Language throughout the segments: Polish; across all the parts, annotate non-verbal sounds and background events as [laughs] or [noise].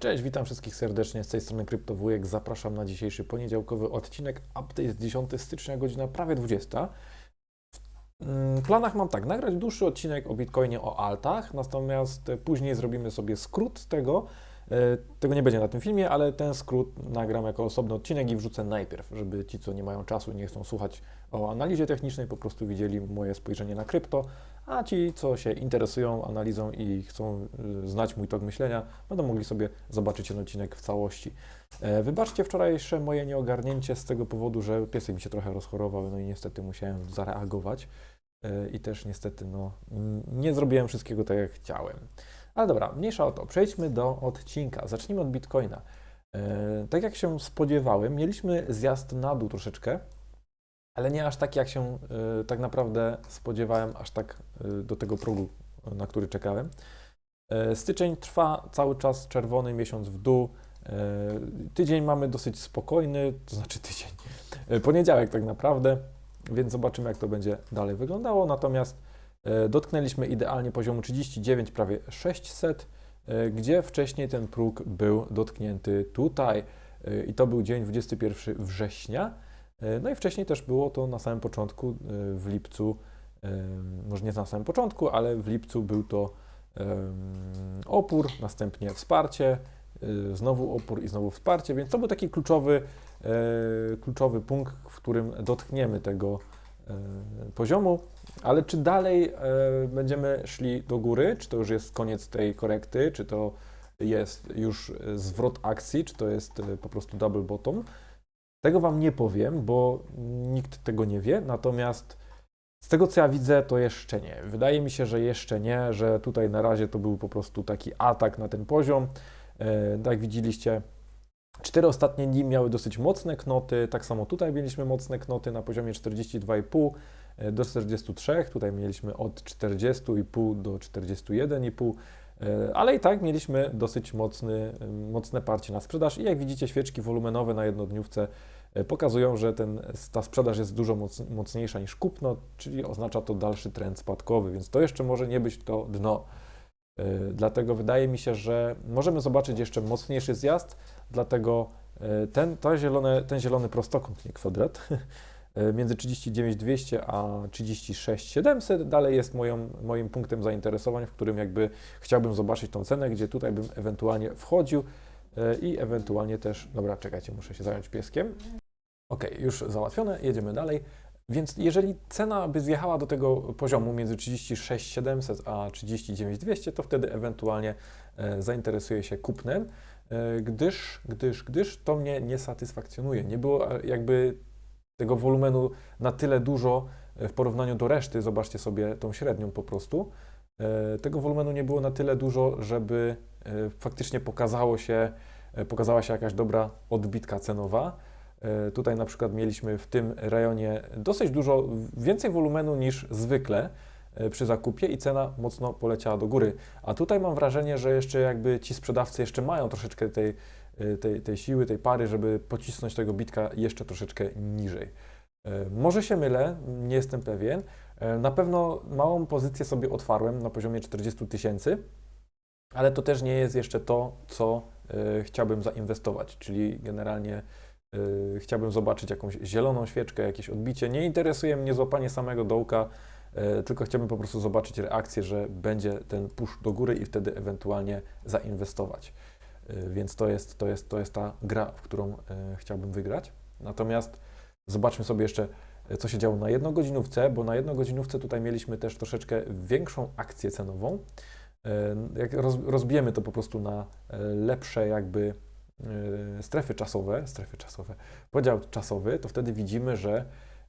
Cześć, witam wszystkich serdecznie z tej strony Kryptowujek. Zapraszam na dzisiejszy poniedziałkowy odcinek. Update z 10 stycznia, godzina prawie 20. W planach mam tak, nagrać dłuższy odcinek o Bitcoinie, o altach, natomiast później zrobimy sobie skrót tego. E, Tego nie będzie na tym filmie, ale ten skrót nagram jako osobny odcinek i wrzucę najpierw, żeby ci, co nie mają czasu, nie chcą słuchać o analizie technicznej, po prostu widzieli moje spojrzenie na krypto, a ci, co się interesują analizą i chcą y, znać mój tok myślenia, będą mogli sobie zobaczyć ten odcinek w całości. E, Wybaczcie wczorajsze moje nieogarnięcie z tego powodu, że piesek mi się trochę rozchorował, no i niestety musiałem zareagować E, i też niestety no, nie zrobiłem wszystkiego tak, jak chciałem. Ale dobra, mniejsza o to. Przejdźmy do odcinka. Zacznijmy od Bitcoina. E, Tak jak się spodziewałem, mieliśmy zjazd na dół troszeczkę, ale nie aż tak, jak się e, tak naprawdę spodziewałem, aż tak e, do tego progu, na który czekałem. Styczeń trwa cały czas czerwony, miesiąc w dół. Tydzień mamy dosyć spokojny, to znaczy tydzień, poniedziałek tak naprawdę, więc zobaczymy, jak to będzie dalej wyglądało. Natomiast dotknęliśmy idealnie poziomu 39, prawie 600, e, gdzie wcześniej ten próg był dotknięty tutaj e, i to był dzień 21 września. E, No i wcześniej też było to na samym początku, e, w lipcu, e, może nie na samym początku, ale w lipcu był to opór, następnie wsparcie, e, znowu opór i znowu wsparcie, więc to był taki kluczowy, e, kluczowy punkt, w którym dotkniemy tego e, poziomu. Ale czy dalej e, będziemy szli do góry? Czy to już jest koniec tej korekty? Czy to jest już e, zwrot akcji? Czy to jest e, po prostu double bottom? Tego Wam nie powiem, bo nikt tego nie wie. Natomiast z tego co ja widzę, to jeszcze nie. Wydaje mi się, że jeszcze nie, że tutaj na razie to był po prostu taki atak na ten poziom. E, Tak widzieliście, cztery ostatnie dni miały dosyć mocne knoty. Tak samo tutaj mieliśmy mocne knoty na poziomie 42,5 e, do 43. Tutaj mieliśmy od 40,5 do 41,5. E, Ale i tak mieliśmy dosyć mocny, mocne parcie na sprzedaż i jak widzicie świeczki wolumenowe na jednodniówce e, pokazują, że ten, ta sprzedaż jest dużo moc, mocniejsza niż kupno, czyli oznacza to dalszy trend spadkowy, więc to jeszcze może nie być to dno. E, Dlatego wydaje mi się, że możemy zobaczyć jeszcze mocniejszy zjazd, dlatego e, ten, to zielone, ten zielony prostokąt, nie kwadrat, [laughs] e, między 39,200 a 36,700 dalej jest moją, moim punktem zainteresowań, w którym jakby chciałbym zobaczyć tą cenę, gdzie tutaj bym ewentualnie wchodził i ewentualnie też, dobra, czekajcie, muszę się zająć pieskiem. Ok, już załatwione, jedziemy dalej. Więc jeżeli cena by zjechała do tego poziomu między 36,700 a 39,200, to wtedy ewentualnie e, zainteresuję się kupnem, e, gdyż, gdyż, gdyż to mnie nie satysfakcjonuje. Nie było e, jakby tego wolumenu na tyle dużo w porównaniu do reszty. Zobaczcie sobie tą średnią po prostu. Tego wolumenu nie było na tyle dużo, żeby faktycznie pokazało się, pokazała się jakaś dobra odbitka cenowa. E, Tutaj na przykład mieliśmy w tym rejonie dosyć dużo, więcej wolumenu niż zwykle e, przy zakupie i cena mocno poleciała do góry. A tutaj mam wrażenie, że jeszcze jakby ci sprzedawcy jeszcze mają troszeczkę tej, e, tej, tej siły, tej pary, żeby pocisnąć tego bitka jeszcze troszeczkę niżej. Może się mylę, nie jestem pewien. Na pewno małą pozycję sobie otwarłem na poziomie 40 tysięcy, ale to też nie jest jeszcze to, co chciałbym zainwestować, czyli generalnie chciałbym zobaczyć jakąś zieloną świeczkę, jakieś odbicie. Nie interesuje mnie złapanie samego dołka, yy, tylko chciałbym po prostu zobaczyć reakcję, że będzie ten push do góry i wtedy ewentualnie zainwestować. Yy, Więc to jest, to, jest, to jest ta gra, w którą chciałbym wygrać. Natomiast zobaczmy sobie jeszcze, co się działo na jednogodzinówce, bo na jednogodzinówce tutaj mieliśmy też troszeczkę większą akcję cenową. Jak roz, rozbijemy to po prostu na lepsze jakby strefy czasowe, strefy czasowe, podział czasowy, to wtedy widzimy, że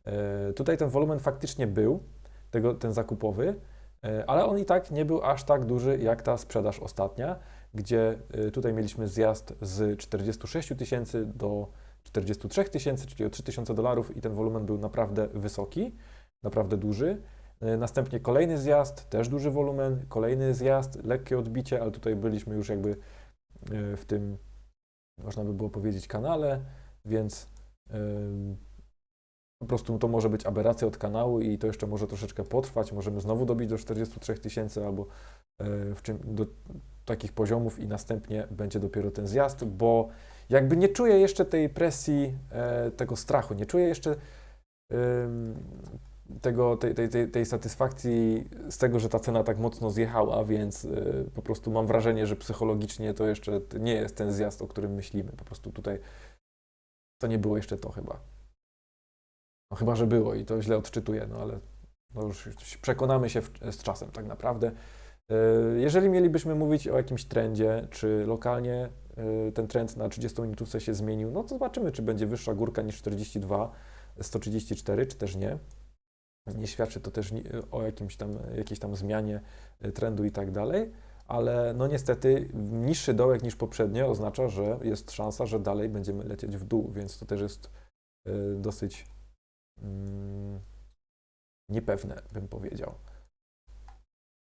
e, tutaj ten wolumen faktycznie był, tego, ten zakupowy, e, ale on i tak nie był aż tak duży jak ta sprzedaż ostatnia, gdzie tutaj mieliśmy zjazd z 46 tysięcy do 43 tysięcy, czyli o 3 tysiące dolarów i ten wolumen był naprawdę wysoki, naprawdę duży. Następnie kolejny zjazd, też duży wolumen, kolejny zjazd, lekkie odbicie, ale tutaj byliśmy już jakby w tym można by było powiedzieć, kanale, więc po prostu to może być aberracja od kanału i to jeszcze może troszeczkę potrwać. Możemy znowu dobić do 43 tysięcy albo w czym, do takich poziomów i następnie będzie dopiero ten zjazd, bo jakby nie czuję jeszcze tej presji, e, tego strachu, nie czuję jeszcze tego, tej, tej, tej, tej satysfakcji z tego, że ta cena tak mocno zjechała, więc y, po prostu mam wrażenie, że psychologicznie to jeszcze nie jest ten zjazd, o którym myślimy. Po prostu tutaj to nie było jeszcze to chyba. No chyba, że było i to źle odczytuję, no ale no już przekonamy się w, z czasem tak naprawdę. Y, jeżeli mielibyśmy mówić o jakimś trendzie, czy lokalnie y, ten trend na 30 minutówce się zmienił, no to zobaczymy, czy będzie wyższa górka niż 42, 134, czy też nie. Nie świadczy to też o jakimś tam, jakiejś tam zmianie y, trendu i tak dalej, ale no niestety niższy dołek niż poprzednio oznacza, że jest szansa, że dalej będziemy lecieć w dół, więc to też jest y, dosyć mm, niepewne, bym powiedział.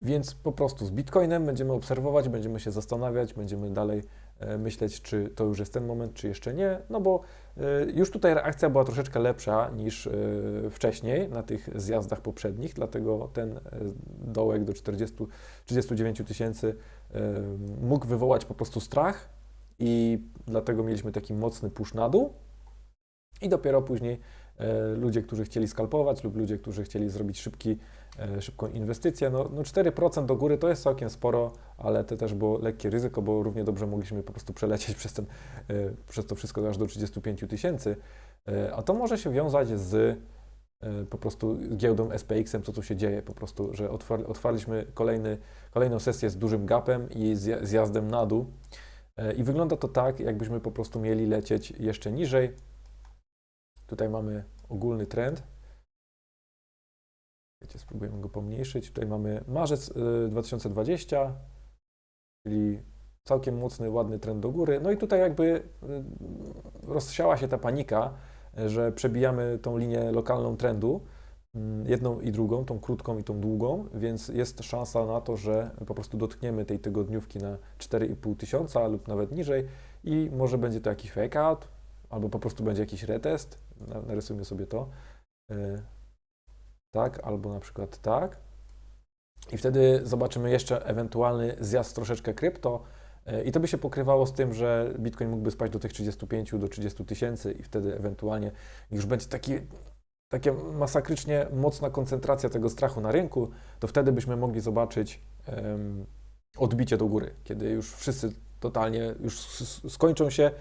Więc po prostu z Bitcoinem będziemy obserwować, będziemy się zastanawiać, będziemy dalej myśleć, czy to już jest ten moment, czy jeszcze nie, no bo e, już tutaj reakcja była troszeczkę lepsza niż e, wcześniej na tych zjazdach poprzednich, dlatego ten dołek do 40, 39 tysięcy mógł wywołać po prostu strach i dlatego mieliśmy taki mocny push na dół. I dopiero później ludzie, którzy chcieli skalpować lub ludzie, którzy chcieli zrobić szybki E, szybką inwestycję. No, no 4% do góry to jest całkiem sporo, ale to też było lekkie ryzyko, bo równie dobrze mogliśmy po prostu przelecieć [laughs] przez, ten, e, przez to wszystko aż do 35 tysięcy. E, a to może się wiązać z po prostu giełdą SPX-em, co tu się dzieje, po prostu, że otwarliśmy kolejny, kolejną sesję z dużym gapem i zjazdem na dół. I wygląda to tak, jakbyśmy po prostu mieli lecieć jeszcze niżej. Tutaj mamy ogólny trend, Wiecie, spróbujemy go pomniejszyć. Tutaj mamy marzec 2020, y, czyli całkiem mocny, ładny trend do góry. No i tutaj jakby y, rozsiała się ta panika, że przebijamy tą linię lokalną trendu, mm, jedną i drugą, tą krótką i tą długą, więc jest szansa na to, że po prostu dotkniemy tej tygodniówki na 4,5 tysiąca lub nawet niżej i może będzie to jakiś fake out, albo po prostu będzie jakiś retest, narysujmy sobie to. Y, tak, albo na przykład tak. I wtedy zobaczymy jeszcze ewentualny zjazd troszeczkę krypto. E, I to by się pokrywało z tym, że Bitcoin mógłby spaść do tych 35 do 30 tysięcy i wtedy ewentualnie już będzie taki, taka masakrycznie mocna koncentracja tego strachu na rynku, to wtedy byśmy mogli zobaczyć um, odbicie do góry, kiedy już wszyscy totalnie już skończą się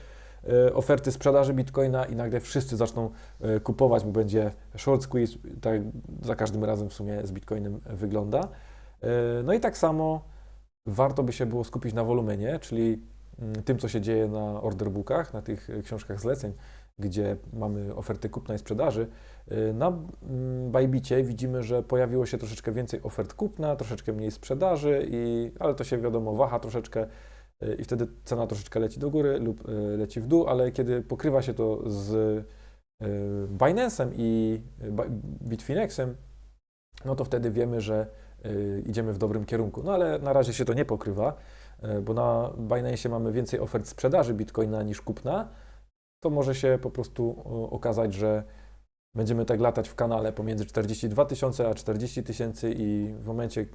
oferty sprzedaży bitcoina i nagle wszyscy zaczną e, kupować, bo będzie short squeeze, tak za każdym razem w sumie z bitcoinem wygląda. E, no i tak samo warto by się było skupić na wolumenie, czyli mm, tym, co się dzieje na orderbookach, na tych książkach zleceń, gdzie mamy oferty kupna i sprzedaży. Na mm, Bajbicie widzimy, że pojawiło się troszeczkę więcej ofert kupna, troszeczkę mniej sprzedaży, i, ale to się wiadomo waha troszeczkę i wtedy cena troszeczkę leci do góry lub e, leci w dół, ale kiedy pokrywa się to z e, Binance'em i Bitfinexem, no to wtedy wiemy, że idziemy w dobrym kierunku. No ale na razie się to nie pokrywa, bo na Binance mamy więcej ofert sprzedaży Bitcoina niż kupna. To może się po prostu okazać, że będziemy tak latać w kanale pomiędzy 42 tysiące a 40 tysięcy i w momencie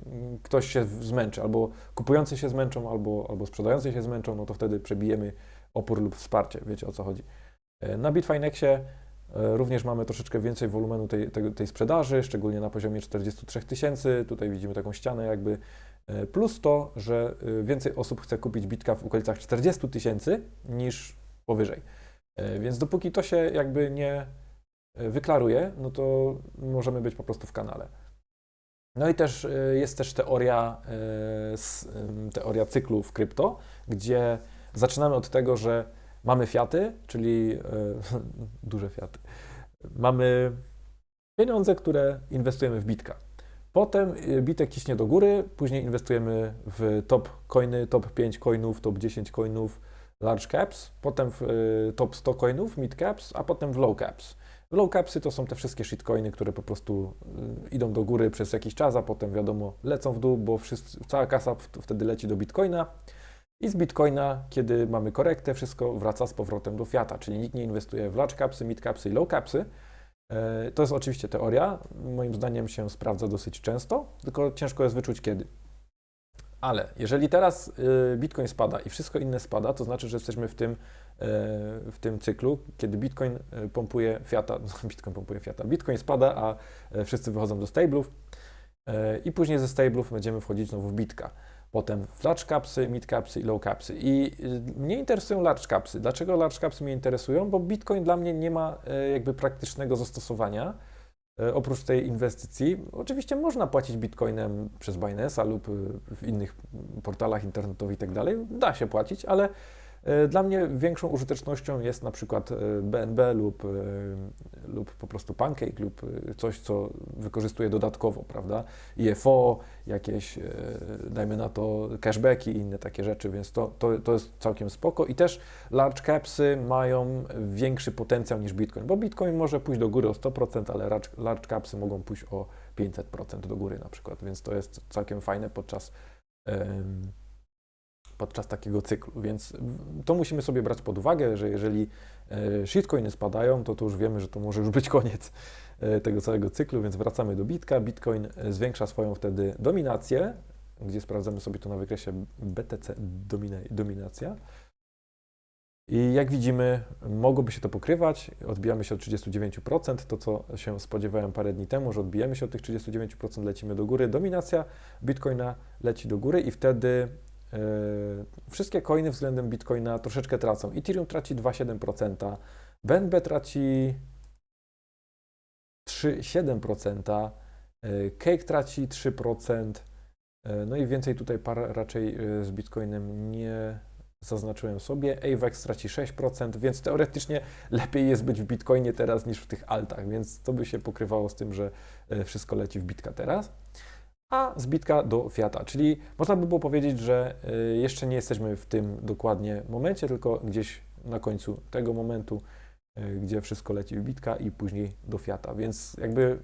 ktoś się zmęczy, albo kupujący się zmęczą, albo, albo sprzedający się zmęczą, no to wtedy przebijemy opór lub wsparcie, wiecie o co chodzi. E, na Bitfinexie e, również mamy troszeczkę więcej wolumenu tej, tej, tej sprzedaży, szczególnie na poziomie 43 tysięcy, tutaj widzimy taką ścianę jakby, e, plus to, że więcej osób chce kupić bitka w okolicach 40 tysięcy niż powyżej. Więc dopóki to się jakby nie wyklaruje, no to możemy być po prostu w kanale. No i też e, jest też teoria, e, teoria cyklu w krypto, gdzie zaczynamy od tego, że mamy fiaty, czyli [laughs] duże fiaty. Mamy pieniądze, które inwestujemy w bitka. Potem bitek ciśnie do góry, później inwestujemy w top coiny, top 5 coinów, top 10 coinów, large caps, potem w top 100 coinów, mid caps, a potem w low caps. Low capsy to są te wszystkie shitcoiny, które po prostu y, idą do góry przez jakiś czas, a potem wiadomo lecą w dół, bo wszyscy, cała kasa wtedy leci do bitcoina. I z bitcoina, kiedy mamy korektę, wszystko wraca z powrotem do fiata, czyli nikt nie inwestuje w large capsy, mid capsy i low capsy. E, to jest oczywiście teoria, moim zdaniem się sprawdza dosyć często, tylko ciężko jest wyczuć kiedy. Ale jeżeli teraz y, Bitcoin spada i wszystko inne spada, to znaczy, że jesteśmy w tym, y, w tym cyklu, kiedy Bitcoin y, pompuje fiata, [laughs] Bitcoin pompuje fiata, Bitcoin spada, a y, wszyscy wychodzą do stablów i później ze stablów będziemy wchodzić znowu w bitka. Potem w large capsy, mid capsy i low capsy. I y, mnie interesują large capsy. Dlaczego large capsy mnie interesują? Bo Bitcoin dla mnie nie ma jakby praktycznego zastosowania. E, Oprócz tej inwestycji, oczywiście można płacić bitcoinem przez Binance'a lub w innych portalach internetowych i tak dalej. Da się płacić, ale dla mnie większą użytecznością jest na przykład e, BNB lub, e, lub po prostu Pancake lub e, coś, co wykorzystuję dodatkowo, prawda? IFO, jakieś, e, dajmy na to, cashbacki i inne takie rzeczy, więc to, to, to jest całkiem spoko. I też large capsy mają większy potencjał niż Bitcoin, bo Bitcoin może pójść do góry o 100%, ale large, capsy mogą pójść o 500% do góry na przykład, więc to jest całkiem fajne podczas, podczas takiego cyklu, więc to musimy sobie brać pod uwagę, że jeżeli e, shitcoiny spadają, to to już wiemy, że to może już być koniec e, tego całego cyklu, więc wracamy do Bitka. Bitcoin e, zwiększa swoją wtedy dominację, gdzie sprawdzamy sobie to na wykresie BTC domina, dominacja. I jak widzimy, mogłoby się to pokrywać. Odbijamy się od 39%, to co się spodziewałem parę dni temu, że odbijemy się od tych 39%, lecimy do góry. Dominacja Bitcoina leci do góry i wtedy wszystkie coiny względem Bitcoina troszeczkę tracą. Ethereum traci 2,7%, BNB traci 3,7%, e, Cake traci 3%, e, no i więcej tutaj par raczej e, z Bitcoinem nie zaznaczyłem sobie. AVAX traci 6%, więc teoretycznie lepiej jest być w Bitcoinie teraz niż w tych altach, więc to by się pokrywało z tym, że e, wszystko leci w Bitka teraz. A z Bitka do Fiata, czyli można by było powiedzieć, że e, jeszcze nie jesteśmy w tym dokładnie momencie, tylko gdzieś na końcu tego momentu, e, gdzie wszystko leci w Bitka i później do Fiata, więc jakby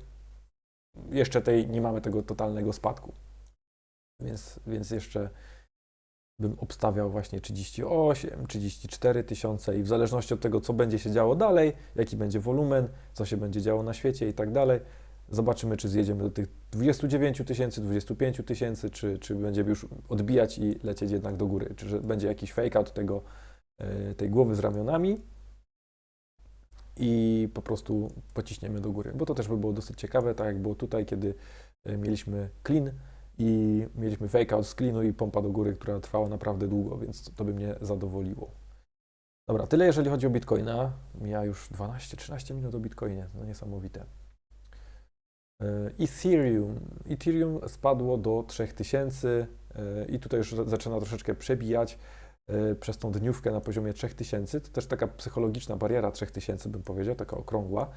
jeszcze tej nie mamy tego totalnego spadku. Więc, więc jeszcze bym obstawiał właśnie 38, 34 tysiące i w zależności od tego, co będzie się działo dalej, jaki będzie wolumen, co się będzie działo na świecie i tak dalej, zobaczymy, czy zjedziemy do tych 29 tysięcy, 25 tysięcy, czy, czy będziemy już odbijać i lecieć jednak do góry, czy że będzie jakiś fake out tego, e, tej głowy z ramionami i po prostu pociśniemy do góry, bo to też by było dosyć ciekawe, tak jak było tutaj, kiedy e, mieliśmy clean, i mieliśmy fake out z cleanu i pompa do góry, która trwała naprawdę długo, więc to by mnie zadowoliło. Dobra, tyle jeżeli chodzi o Bitcoina. Mija już 12-13 minut o Bitcoinie, no niesamowite. E, Ethereum. Ethereum spadło do 3000 e, i tutaj już zaczyna troszeczkę przebijać e, przez tą dniówkę na poziomie 3000. To też taka psychologiczna bariera 3000 bym powiedział, taka okrągła.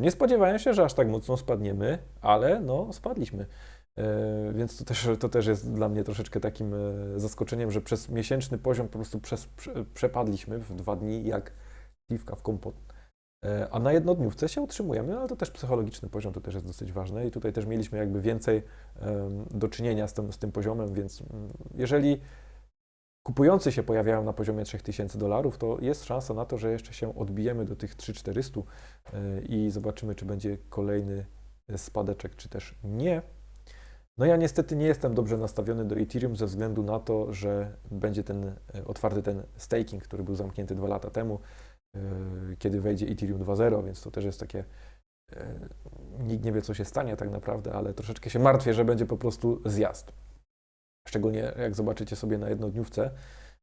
Nie spodziewałem się, że aż tak mocno spadniemy, ale no spadliśmy. Więc to też, to też jest dla mnie troszeczkę takim zaskoczeniem, że przez miesięczny poziom po prostu przez, prze, przepadliśmy w dwa dni jak piwka w kompot. E, A na jednodniówce się utrzymujemy, ale to też psychologiczny poziom, to też jest dosyć ważne i tutaj też mieliśmy jakby więcej do czynienia z tym, z tym poziomem, więc mm, jeżeli kupujący się pojawiają na poziomie 3000 dolarów, to jest szansa na to, że jeszcze się odbijemy do tych 3400 e, i zobaczymy, czy będzie kolejny spadeczek, czy też nie. No ja niestety nie jestem dobrze nastawiony do Ethereum ze względu na to, że będzie ten e, otwarty ten staking, który był zamknięty dwa lata temu, kiedy wejdzie Ethereum 2.0, więc to też jest takie e, nikt nie wie, co się stanie tak naprawdę, ale troszeczkę się martwię, że będzie po prostu zjazd. Szczególnie jak zobaczycie sobie na jednodniówce,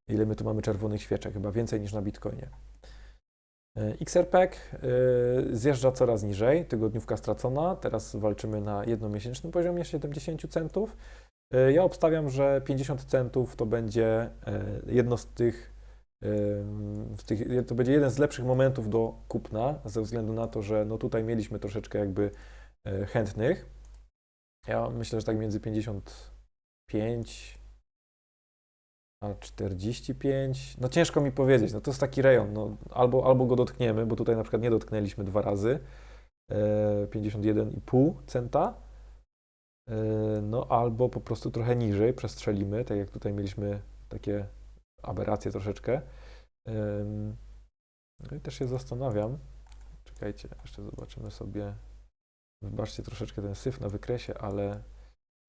ile my tu mamy czerwonych świeczek, chyba więcej niż na Bitcoinie. Y, zjeżdża coraz niżej, tygodniówka stracona, teraz walczymy na jednomiesięcznym poziomie 70 centów. Y, Ja obstawiam, że 50 centów to będzie jedno z tych, z tych, to będzie jeden z lepszych momentów do kupna, ze względu na to, że no tutaj mieliśmy troszeczkę jakby e, chętnych. Ja myślę, że tak między 55 a 45, no ciężko mi powiedzieć, no to jest taki rejon, no albo, albo go dotkniemy, bo tutaj na przykład nie dotknęliśmy dwa razy, e, 51,5 centa, e, no albo po prostu trochę niżej przestrzelimy, tak jak tutaj mieliśmy takie aberracje troszeczkę. No i też się zastanawiam, czekajcie, jeszcze zobaczymy sobie, wybaczcie troszeczkę ten syf na wykresie, ale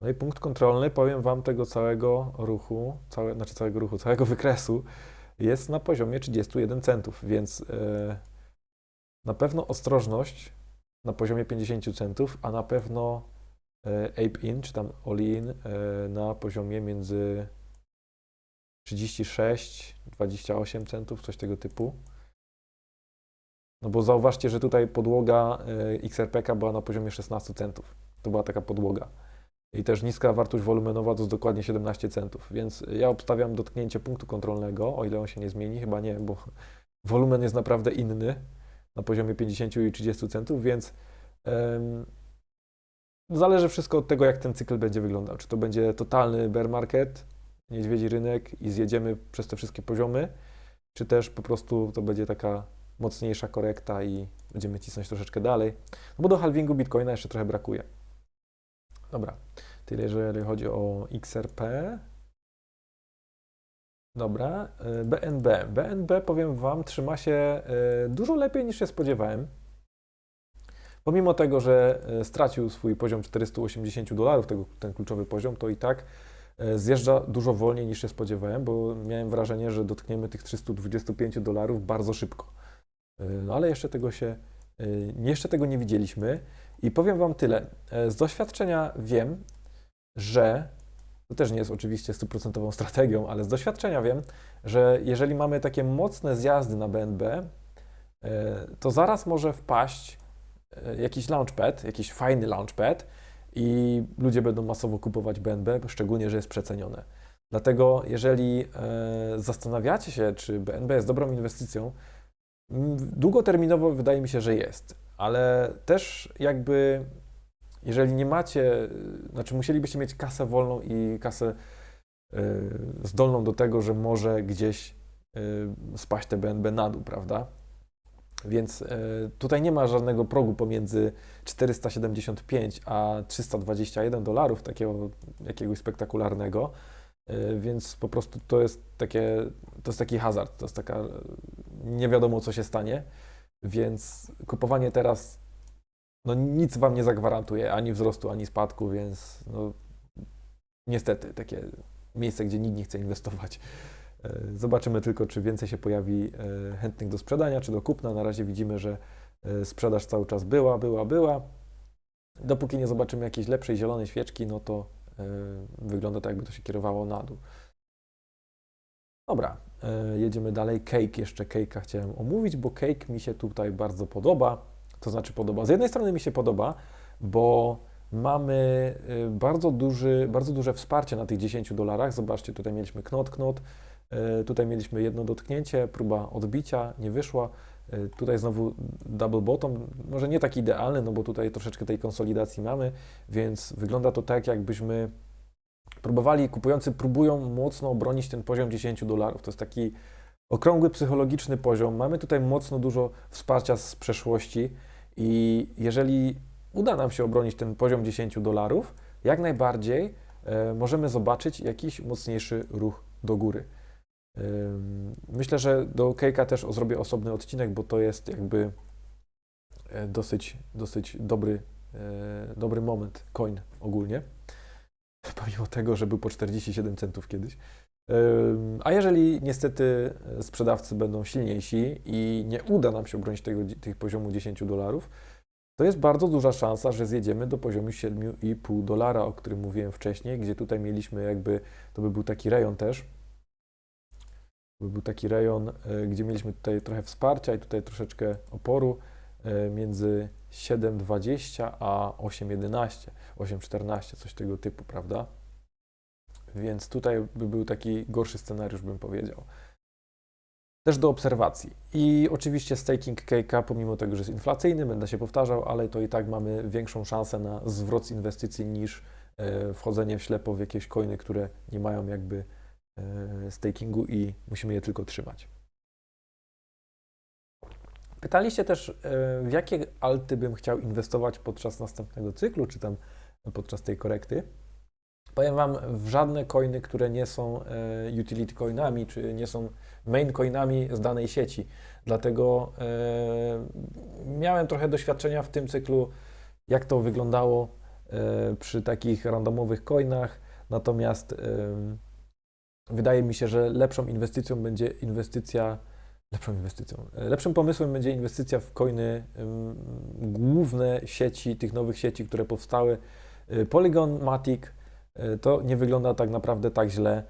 No i punkt kontrolny, powiem Wam, tego całego ruchu, całe, znaczy całego ruchu, całego wykresu jest na poziomie 31 centów, więc e, na pewno ostrożność na poziomie 50 centów, a na pewno e, Ape In, czy tam All In e, na poziomie między 36, 28 centów, coś tego typu. No bo zauważcie, że tutaj podłoga e, XRPK była na poziomie 16 centów. To była taka podłoga. I też niska wartość wolumenowa to jest dokładnie 17 centów, więc ja obstawiam dotknięcie punktu kontrolnego, o ile on się nie zmieni, chyba nie, bo [laughs] wolumen jest naprawdę inny na poziomie 50 i 30 centów, więc um, zależy wszystko od tego, jak ten cykl będzie wyglądał. Czy to będzie totalny bear market, niedźwiedzi rynek i zjedziemy przez te wszystkie poziomy, czy też po prostu to będzie taka mocniejsza korekta i będziemy cisnąć troszeczkę dalej, no bo do halvingu Bitcoina jeszcze trochę brakuje. Dobra, tyle jeżeli chodzi o XRP. Dobra, BNB. BNB, powiem Wam, trzyma się e, dużo lepiej niż się spodziewałem. Pomimo tego, że e, stracił swój poziom 480 dolarów, ten kluczowy poziom, to i tak e, zjeżdża dużo wolniej niż się spodziewałem, bo miałem wrażenie, że dotkniemy tych 325 dolarów bardzo szybko. No ale jeszcze tego się, jeszcze tego nie widzieliśmy. I powiem Wam tyle. E, z doświadczenia wiem, że to też nie jest oczywiście stuprocentową strategią, ale z doświadczenia wiem, że jeżeli mamy takie mocne zjazdy na BNB, e, to zaraz może wpaść e, jakiś launchpad, jakiś fajny launchpad i ludzie będą masowo kupować BNB, szczególnie, że jest przecenione. Dlatego, jeżeli zastanawiacie się, czy BNB jest dobrą inwestycją, długoterminowo wydaje mi się, że jest ale też jakby, jeżeli nie macie, znaczy musielibyście mieć kasę wolną i kasę y, zdolną do tego, że może gdzieś y, spaść te BNB na dół, prawda? Więc y, tutaj nie ma żadnego progu pomiędzy 475 a 321 dolarów, takiego jakiegoś spektakularnego. Więc po prostu to jest takie, to jest taki hazard, to jest taka, nie wiadomo co się stanie. Więc kupowanie teraz no nic Wam nie zagwarantuje, ani wzrostu, ani spadku, więc no, niestety takie miejsce, gdzie nikt nie chce inwestować. E, zobaczymy tylko, czy więcej się pojawi e, chętnych do sprzedania, czy do kupna. Na razie widzimy, że e, sprzedaż cały czas była, była, była. Dopóki nie zobaczymy jakiejś lepszej zielonej świeczki, no to wygląda tak, jakby to się kierowało na dół. Dobra, jedziemy dalej. Cake, jeszcze cake'a chciałem omówić, bo cake mi się tutaj bardzo podoba. To znaczy podoba. Z jednej strony mi się podoba, bo mamy bardzo, duży, bardzo duże wsparcie na tych 10 dolarach. Zobaczcie, tutaj mieliśmy knot, knot, tutaj mieliśmy jedno dotknięcie, próba odbicia, nie wyszła. Tutaj znowu double bottom, może nie tak idealny, no bo tutaj troszeczkę tej konsolidacji mamy, więc wygląda to tak, jakbyśmy próbowali, kupujący próbują mocno obronić ten poziom 10 dolarów. To jest taki okrągły psychologiczny poziom. Mamy tutaj mocno dużo wsparcia z przeszłości i jeżeli uda nam się obronić ten poziom 10 dolarów, jak najbardziej e, możemy zobaczyć jakiś mocniejszy ruch do góry. Myślę, że do Kejka też zrobię osobny odcinek, bo to jest jakby e, dosyć, dosyć dobry, e, dobry moment coin ogólnie [laughs] pomimo tego, że był po 47 centów kiedyś. A jeżeli niestety sprzedawcy będą silniejsi i nie uda nam się obronić tego, tych poziomu 10 dolarów, to jest bardzo duża szansa, że zjedziemy do poziomu 7,5 dolara, o którym mówiłem wcześniej, gdzie tutaj mieliśmy jakby, to by był taki rejon też, był taki rejon, e, gdzie mieliśmy tutaj trochę wsparcia i tutaj troszeczkę oporu e, między 7,20 a 8,11, 8,14, coś tego typu, prawda? Więc tutaj by był taki gorszy scenariusz, bym powiedział. Też do obserwacji. I oczywiście staking cake'a, pomimo tego, że jest inflacyjny, będę się powtarzał, ale to i tak mamy większą szansę na zwrot inwestycji niż e, wchodzenie w ślepo w jakieś coiny, które nie mają jakby stakingu i musimy je tylko trzymać. Pytaliście też, e, w jakie alty bym chciał inwestować podczas następnego cyklu, czy tam podczas tej korekty. Powiem Wam, w żadne coiny, które nie są e, utility coinami, czy nie są main coinami z danej sieci. Dlatego e, miałem trochę doświadczenia w tym cyklu, jak to wyglądało e, przy takich randomowych coinach, natomiast wydaje mi się, że lepszą inwestycją będzie inwestycja, lepszą inwestycją, e, lepszym pomysłem będzie inwestycja w coiny główne sieci, tych nowych sieci, które powstały. E, Polygon, Matic, e, to nie wygląda tak naprawdę tak źle.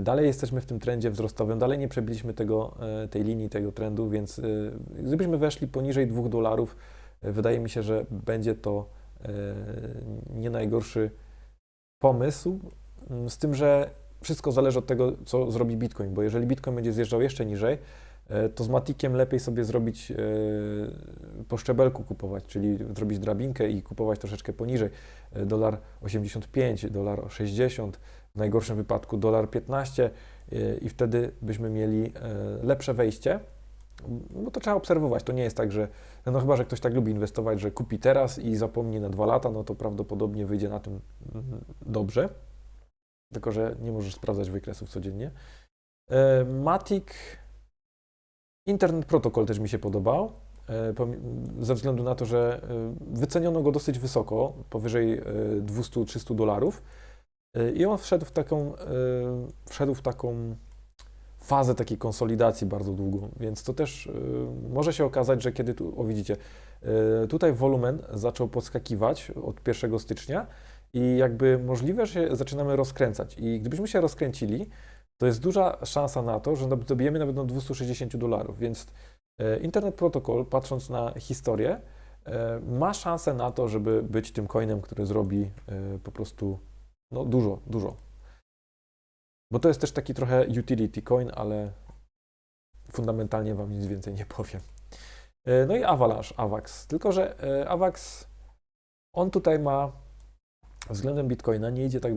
Dalej jesteśmy w tym trendzie wzrostowym, dalej nie przebiliśmy tego, tej linii, tego trendu, więc gdybyśmy weszli poniżej 2 dolarów, wydaje mi się, że będzie to nie najgorszy pomysł, z tym, że wszystko zależy od tego, co zrobi Bitcoin, bo jeżeli Bitcoin będzie zjeżdżał jeszcze niżej, e, to z Matikiem lepiej sobie zrobić e, po szczebelku kupować, czyli zrobić drabinkę i kupować troszeczkę poniżej. E, Dolar 85, dolar 60, w najgorszym wypadku dolar 15 e, i wtedy byśmy mieli lepsze wejście. Bo to trzeba obserwować. To nie jest tak, że no chyba, że ktoś tak lubi inwestować, że kupi teraz i zapomni na dwa lata, no to prawdopodobnie wyjdzie na tym mm, dobrze. Tylko, że nie możesz sprawdzać wykresów codziennie. E, Matic Internet Protocol też mi się podobał. e, Ze względu na to, że e, wyceniono go dosyć wysoko, powyżej e, 200-300 dolarów. I on wszedł w taką, wszedł w taką fazę takiej konsolidacji bardzo długą, więc to też może się okazać, że kiedy tu, o widzicie, tutaj wolumen zaczął podskakiwać od 1 stycznia i jakby możliwe, że zaczynamy rozkręcać i gdybyśmy się rozkręcili, to jest duża szansa na to, że dobijemy nawet do 260 dolarów, więc y, Internet Protocol, patrząc na historię, y, ma szansę na to, żeby być tym coinem, który zrobi y, po prostu no, dużo, dużo. Bo to jest też taki trochę utility coin, ale fundamentalnie Wam nic więcej nie powiem. E, No i Avalanche, AVAX. Tylko, że e, AVAX, on tutaj ma względem Bitcoina, nie idzie tak e,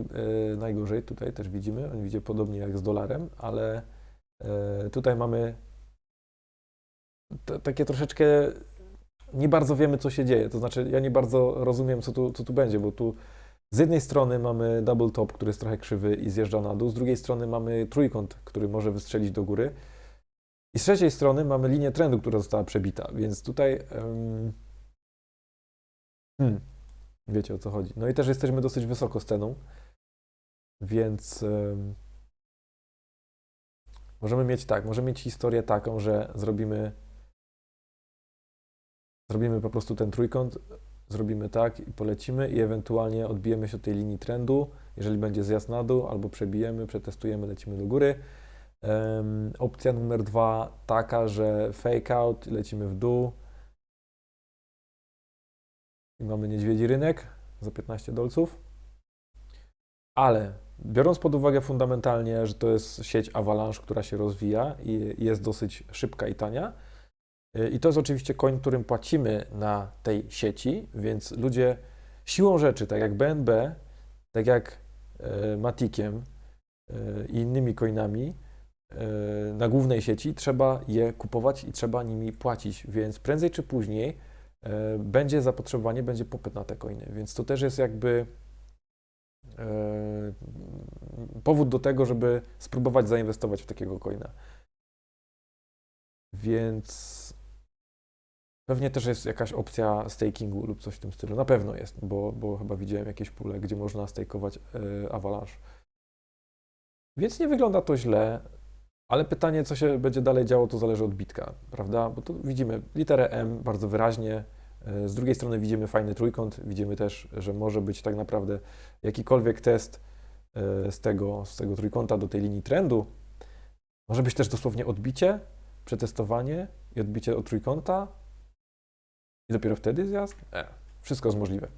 najgorzej. Tutaj też widzimy, on idzie podobnie jak z dolarem, ale e, tutaj mamy takie troszeczkę, nie bardzo wiemy, co się dzieje. To znaczy, ja nie bardzo rozumiem, co tu, co tu będzie, bo tu z jednej strony mamy double top, który jest trochę krzywy i zjeżdża na dół, z drugiej strony mamy trójkąt, który może wystrzelić do góry. I z trzeciej strony mamy linię trendu, która została przebita, więc tutaj hmm, wiecie o co chodzi. No i też jesteśmy dosyć wysoko z ceną, więc em, możemy mieć tak, możemy mieć historię taką, że zrobimy zrobimy po prostu ten trójkąt, zrobimy tak i polecimy i ewentualnie odbijemy się od tej linii trendu, jeżeli będzie zjazd na dół, albo przebijemy, przetestujemy, lecimy do góry. Opcja numer dwa taka, że fake out, lecimy w dół i mamy niedźwiedzi rynek za 15 dolców. Ale biorąc pod uwagę fundamentalnie, że to jest sieć Avalanche, która się rozwija i jest dosyć szybka i tania, y, i to jest oczywiście coin, którym płacimy na tej sieci, więc ludzie siłą rzeczy, tak jak BNB, tak jak e, Maticiem e, i innymi coinami na głównej sieci, trzeba je kupować i trzeba nimi płacić, więc prędzej czy później będzie zapotrzebowanie, będzie popyt na te coiny, więc to też jest jakby e, powód do tego, żeby spróbować zainwestować w takiego coina. Więc Pewnie też jest jakaś opcja stakingu lub coś w tym stylu. Na pewno jest, bo, bo chyba widziałem jakieś pule, gdzie można stakeować e, Avalanche. Więc nie wygląda to źle, ale pytanie, co się będzie dalej działo, to zależy od bitka, prawda? Bo tu widzimy literę M bardzo wyraźnie. e, Z drugiej strony widzimy fajny trójkąt, widzimy też, że może być tak naprawdę jakikolwiek test e, z tego, z tego trójkąta do tej linii trendu. Może być też dosłownie odbicie, przetestowanie i odbicie od trójkąta, i dopiero wtedy zjazd? E, wszystko jest możliwe.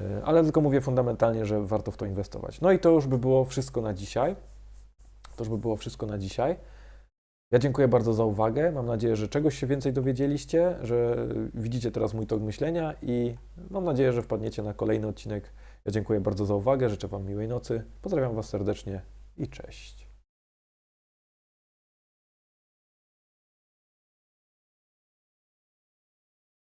E, Ale tylko mówię fundamentalnie, że warto w to inwestować. No i to już by było wszystko na dzisiaj. To już by było wszystko na dzisiaj. Ja dziękuję bardzo za uwagę. Mam nadzieję, że czegoś się więcej dowiedzieliście, że widzicie teraz mój tok myślenia i mam nadzieję, że wpadniecie na kolejny odcinek. Ja dziękuję bardzo za uwagę, życzę Wam miłej nocy. Pozdrawiam Was serdecznie i cześć.